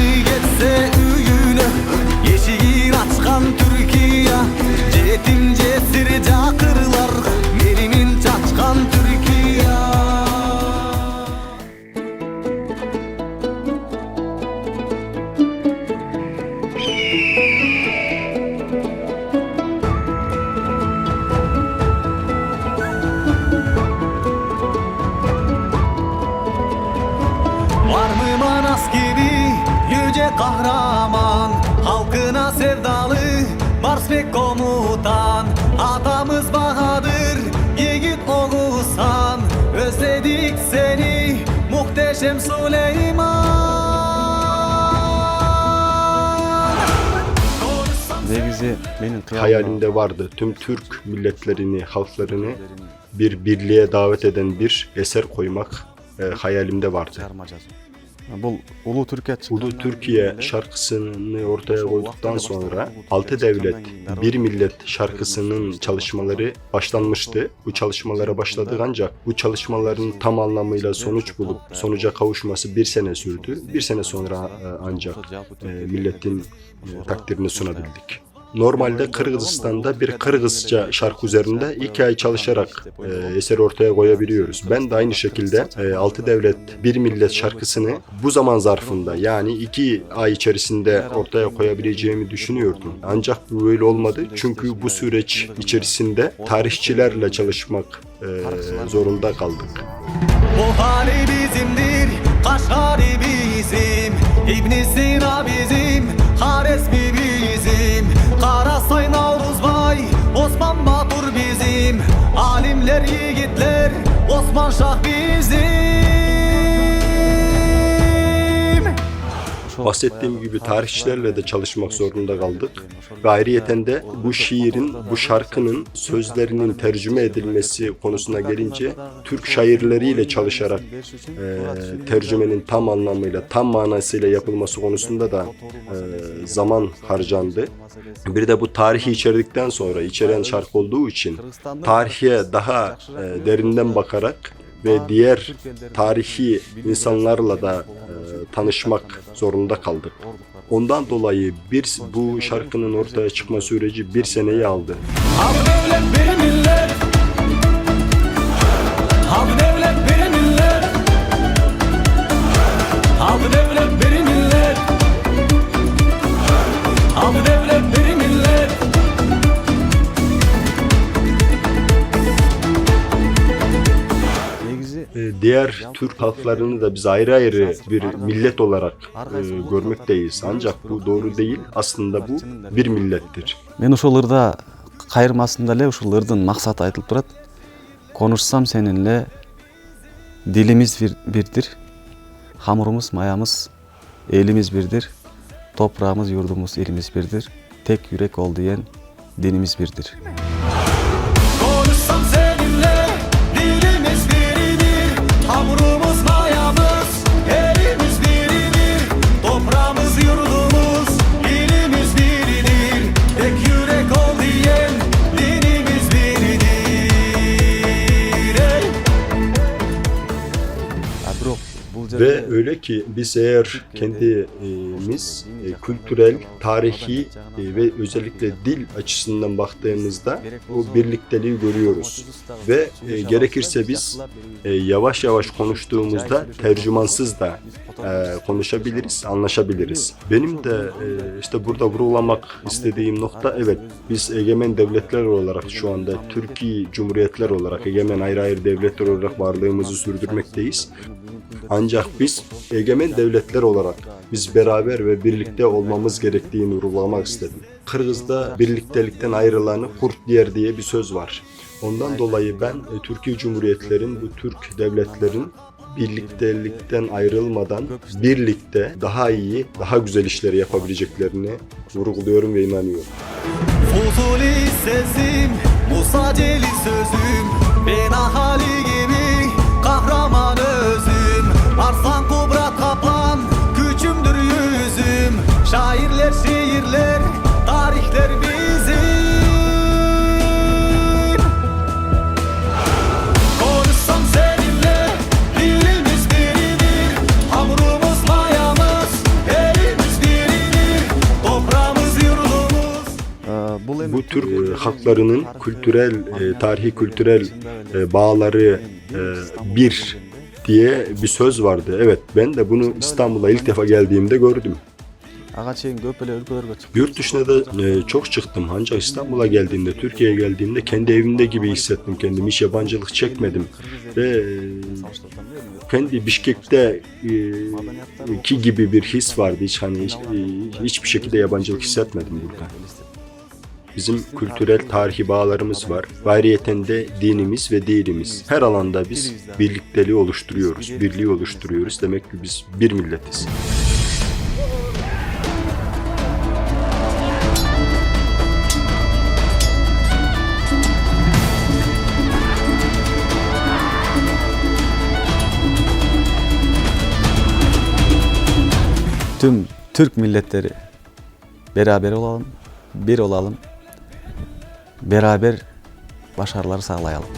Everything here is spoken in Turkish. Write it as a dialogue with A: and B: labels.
A: get sick kahraman. Halkına sevdalı Marsbek komutan. Atamız Bahadır Yiğit Oğuzhan. Özledik seni Muhteşem Süleyman.
B: Negizi benim kıyamam.
C: Hayalimde vardı tüm Türk milletlerini, halklarını bir birliğe davet eden bir eser koymak e, hayalimde vardı.
B: Bu Ulu Türkiye
C: Ulu Türkiye şarkısını ortaya koyduktan sonra Altı Devlet Bir Millet şarkısının çalışmaları başlanmıştı. Bu çalışmalara başladık ancak bu çalışmaların tam anlamıyla sonuç bulup sonuca kavuşması bir sene sürdü. Bir sene sonra e, ancak e, milletin e, takdirini sunabildik. Normalde Kırgızistan'da bir Kırgızca şarkı üzerinde iki ay çalışarak e, eser ortaya koyabiliyoruz. Ben de aynı şekilde e, Altı Devlet Bir Millet şarkısını bu zaman zarfında yani iki ay içerisinde ortaya koyabileceğimi düşünüyordum. Ancak bu böyle olmadı çünkü bu süreç içerisinde tarihçilerle çalışmak e, zorunda kaldık.
A: Buhari bizimdir, Kaşgari Osman Şah bizim.
C: Bahsettiğim gibi tarihçilerle de çalışmak zorunda kaldık. Ve ayrıyeten de bu şiirin, bu şarkının sözlerinin tercüme edilmesi konusuna gelince Türk şairleriyle çalışarak e, tercümenin tam anlamıyla, tam manasıyla yapılması konusunda da e, zaman harcandı. Bir de bu tarihi içerdikten sonra içeren şarkı olduğu için tarihe daha e, derinden bakarak ve diğer tarihi insanlarla da e, tanışmak zorunda kaldık. Ondan dolayı bir bu şarkının ortaya çıkma süreci bir seneyi aldı.
A: Hak
C: Diğer Türk halklarını da biz ayrı ayrı bir millet olarak e, görmekteyiz. Ancak bu doğru değil. Aslında bu bir millettir.
B: мен ошол ырда кайырмасында эле ушул ырдын максаты айтылып турат конушсам сенинle дилимиз бир- бирдир хамурумуз маябыз элибиз бирдир топурагыбыз юрдубуз элибиз бирдир тек юрек ол деген динибиз бирдир
C: Ve öyle ki biz eğer kendimiz e, kültürel, tarihi e, ve özellikle dil açısından baktığımızda o birlikteliği görüyoruz. Ve e, gerekirse biz e, yavaş yavaş konuştuğumuzda tercümansız da e, konuşabiliriz, anlaşabiliriz. Benim de e, işte burada vurgulamak istediğim nokta evet biz egemen devletler olarak şu anda Türkiye Cumhuriyetler olarak egemen ayrı ayrı devletler olarak varlığımızı sürdürmekteyiz. Ancak biz egemen devletler olarak biz beraber ve birlikte olmamız gerektiğini vurgulamak istedim. Kırgız'da birliktelikten ayrılanı kurt diyer diye bir söz var. Ondan dolayı ben e, Türkiye Cumhuriyetlerin, bu Türk devletlerin birliktelikten ayrılmadan birlikte daha iyi, daha güzel işleri yapabileceklerini vurguluyorum ve inanıyorum.
A: Fuzuli sesim, Musa Celi sözüm Ben ahali
C: Türk halklarının kültürel, e, tarihi kültürel e, bağları e, bir diye bir söz vardı. Evet ben de bunu İstanbul'a ilk defa geldiğimde gördüm. Yurt dışına da çok çıktım ancak İstanbul'a geldiğimde, Türkiye'ye geldiğimde kendi evimde gibi hissettim kendimi. Hiç yabancılık çekmedim ve kendi Bişkek'te ki gibi bir his vardı. Hiç hani hiçbir şekilde yabancılık hissetmedim burada. Bizim kültürel tarihi bağlarımız var. Gayriyeten de dinimiz ve dilimiz. Her alanda biz birlikteliği oluşturuyoruz, birliği oluşturuyoruz. Demek ki biz bir milletiz.
A: Tüm Türk milletleri beraber olalım, bir olalım, beraber başarıları sağlayalım.